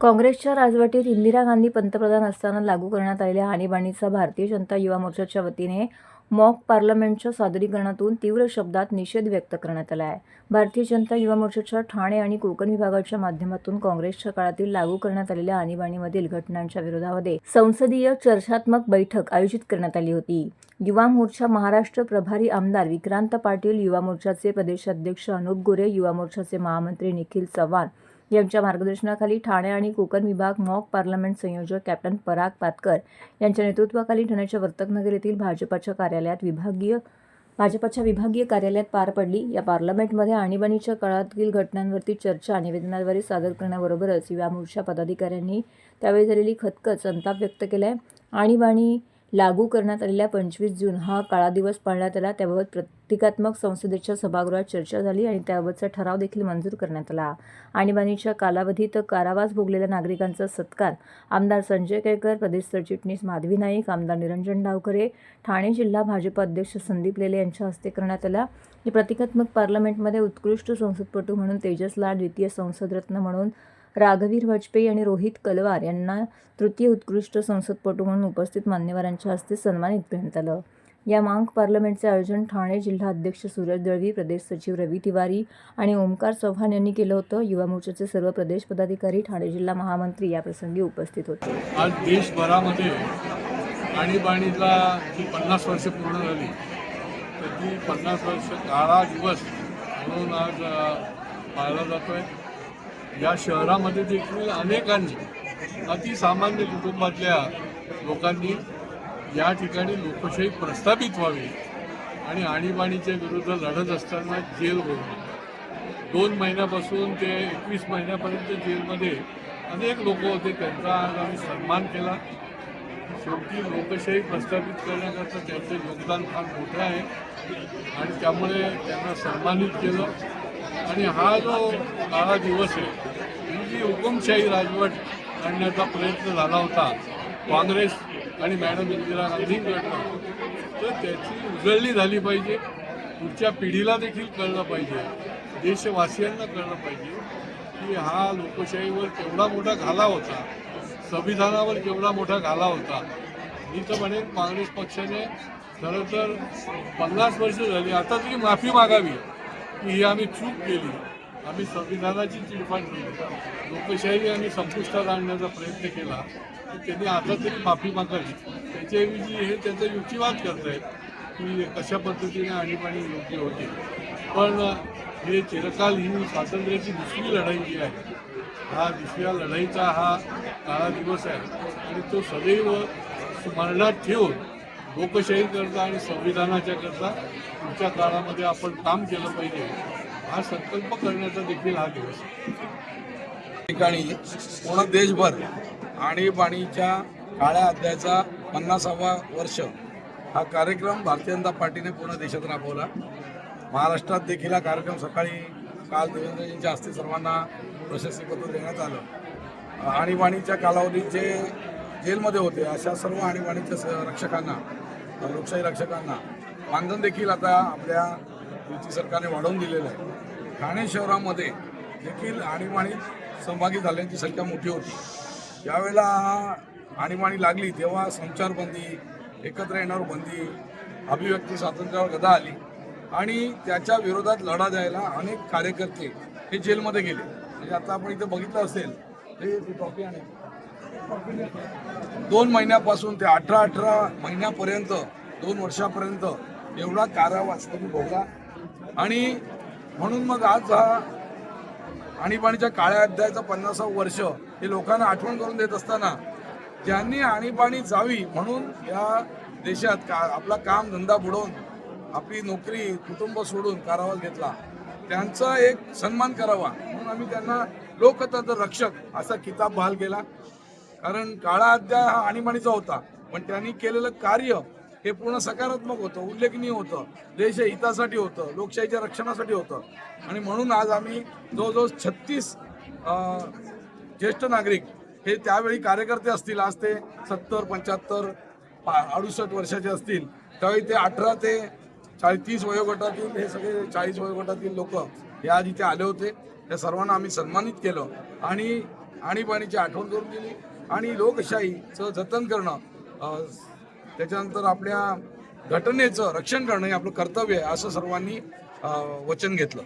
काँग्रेसच्या राजवटीत इंदिरा गांधी पंतप्रधान असताना लागू करण्यात आलेल्या आणीबाणीचा भारतीय जनता युवा मोर्चाच्या वतीने मॉक पार्लमेंटच्या सादरीकरणातून तीव्र शब्दात निषेध व्यक्त करण्यात आला आहे. भारतीय जनता युवा मोर्चाच्या ठाणे आणि कोकण विभागाच्या माध्यमातून काँग्रेसच्या काळातील लागू करण्यात आलेल्या आणीबाणीमधील घटनांच्या विरोधामध्ये संसदीय चर्चात्मक बैठक आयोजित करण्यात आली होती. युवा मोर्चा महाराष्ट्र प्रभारी आमदार विक्रांत पाटील युवा मोर्चाचे प्रदेशाध्यक्ष अनुप गोरे युवा मोर्चाचे महामंत्री निखिल चव्हाण यांच्या मार्गदर्शनाखाली ठाणे आणि कोकण विभाग मॉक पार्लमेंट संयोजक कॅप्टन पराग पातकर यांच्या नेतृत्वाखाली ठाण्याच्या वर्तकनगर येथील भाजपाच्या कार्यालयात विभागीय भाजपाच्या विभागीय कार्यालयात पार पडली. या पार्लमेंटमध्ये आणीबाणीच्या काळातील घटनांवरती चर्चा निवेदनाद्वारे सादर करण्याबरोबरच युवा मोर्चा पदाधिकाऱ्यांनी त्यावेळी झालेली खतखत संताप व्यक्त केला आहे आणीबाणी लागू करण्यात आलेल्या पंचवीस जून हा काळा दिवस पाळण्यात आला त्याबाबत प्रतिकात्मक संसदेच्या सभागृहात चर्चा झाली आणि त्याबाबतचा ठराव देखील मंजूर करण्यात आला. आणीबाणीच्या कालावधीत कारावास भोगलेल्या नागरिकांचा सत्कार. आमदार संजय केळकर प्रदेश सरचिटणीस माधवी नाईक आमदार निरंजन डावकरे ठाणे जिल्हा भाजप अध्यक्ष संदीप लेले यांच्या हस्ते करण्यात आला. प्रतिकात्मक पार्लमेंटमध्ये उत्कृष्ट संसदपटू म्हणून तेजस लाड द्वितीय संसदरत्न म्हणून राघवीर वाजपेयी आणि रोहित कलवार यांना तृतीय उत्कृष्ट संसदपटू म्हणून उपस्थित मान्यवरांच्या हस्ते सन्मानित करण्यात आलं. या मांग पार्लमेंटचे आयोजन ठाणे जिल्हा अध्यक्ष सूरज दळवी प्रदेश सचिव रवी तिवारी आणि ओमकार चव्हाण यांनी केलं होतं. युवा मोर्चाचे सर्व प्रदेश पदाधिकारी ठाणे जिल्हा महामंत्री याप्रसंगी उपस्थित होते. आज देशभरामध्ये आणीबाणीला जी पन्नास वर्ष पूर्ण झाली तर ती पन्नास वर्ष काळा दिवस म्हणून आज पाळला जातो आहे या शहरामध्ये देखील अनेकांनी अतिसामान्य कुटुंबातल्या लोकांनी या ठिकाणी लोकशाही प्रस्थापित व्हावी आणि आणीबाणीच्या विरुद्ध लढत असताना जेल होईल दोन महिन्यापासून ते एकवीस महिन्यापर्यंत जेलमध्ये अनेक लोक होते त्यांचा आज आम्ही सन्मान केला. शेवटी लोकशाही प्रस्थापित करण्याकरता त्यांचं योगदान फार मोठं आहे आणि त्यामुळे त्यांना सन्मानित केलं. आणि हा जो काळा दिवस आहे ही जी हुकुमशाही राजवट आणण्याचा प्रयत्न झाला होता काँग्रेस आणि मॅडम इंदिरा गांधींकडनं तर त्याची उजळणी झाली पाहिजे. पुढच्या पिढीला देखील कळलं पाहिजे. देशवासियांना कळलं पाहिजे की हा लोकशाहीवर केवढा मोठा घाला होता संविधानावर केवढा मोठा घाला होता. मी तर म्हणेन काँग्रेस पक्षाने खरं तर पन्नास वर्ष झाली आता तरी माफी मागावी. की ही आम्ही चूक केली. आम्ही संविधानाची चिडफाड केली. लोकशाही आम्ही संपुष्टात आणण्याचा प्रयत्न केला. तर त्यांनी आता तरी माफी मागावी. त्याच्याऐवजी हे त्याचा युक्तिवाद करतायत की कशा पद्धतीने आणीबाणी योग्य होते. पण हे चिरकाल ही स्वातंत्र्याची दुसरी लढाई जी आहे हा दुसऱ्या लढाईचा हा काळा दिवस आहे. आणि तो सदैव स्मरणात ठेवून लोकशाहीकरता आणि संविधानाच्या करता पुढच्या काळामध्ये आपण काम केलं पाहिजे. हा संकल्प करण्याचा देखील हा दिवस ठिकाणी पूर्ण देशभर आणीबाणीच्या काळ्या अध्यायाचा पन्नासावा वर्ष हा कार्यक्रम भारतीय जनता पार्टीने पूर्ण देशात राबवला. महाराष्ट्रात देखील हा कार्यक्रम सकाळी काल देवेंद्रजींच्या हस्ते सर्वांना प्रशस्तीपत्र देण्यात आलं. आणीबाणीच्या कालावधीत जे जेलमध्ये होते अशा सर्व आणीबाणीच्या रक्षकांना लोकशाही रक्षकांना मानधन देखील आता आपल्या युती सरकारने वाढवून दिलेलं आहे. ठाणे शहरामध्ये देखील आणीबाणीत सहभागी झाल्यांची संख्या मोठी होती. ज्यावेळेला आणीबाणी लागली तेव्हा संचारबंदी एकत्र येण्यावर बंदी अभिव्यक्ती स्वातंत्र्यावर गदा आली आणि त्याच्या विरोधात लढा द्यायला अनेक कार्यकर्ते हे जेलमध्ये गेले. म्हणजे आता आपण इथं बघितलं असेल हे टॉपी दोन महिन्यापासून ते अठरा अठरा महिन्यापर्यंत दोन वर्षापर्यंत एवढा कारावास तुम्ही भोगला आणि म्हणून मग आज हा आणीबाणीच्या काळ्या अध्यायाचं पन्नासावं वर्ष हे लोकांना आठवण करून देत असताना ज्यांनी आणीबाणी जावी म्हणून या देशात का आपला काम धंदा बुडवून आपली नोकरी कुटुंब सोडून कारावास घेतला. त्यांचा एक सन्मान करावा. म्हणून आम्ही त्यांना लोकतंत्र रक्षक असा किताब बहाल केला. कारण काळा अध्याय हा आणीबाणीचा होता. पण त्यांनी केलेलं कार्य हे पूर्ण सकारात्मक होतं उल्लेखनीय होतं. देश हितासाठी होतं लोकशाहीच्या रक्षणासाठी होतं. आणि म्हणून आज आम्ही जवळजवळ छत्तीस ज्येष्ठ नागरिक हे त्यावेळी कार्यकर्ते असतील आज ते सत्तर पंच्याहत्तर पा अडुसष्ट वर्षाचे असतील. त्यावेळी ते अठरा ते चाळीस तीस वयोगटातील हे सगळे चाळीस वयोगटातील लोक हे आज इथे आले होते. त्या सर्वांना आम्ही सन्मानित केलं. आणि आणीबाणीची आठवण करून दिली. आणि लोकशाहीचं जतन करणं त्याच्यानंतर आपल्या घटनेचं रक्षण करणं हे आपलं कर्तव्य आहे असं सर्वांनी वचन घेतलं.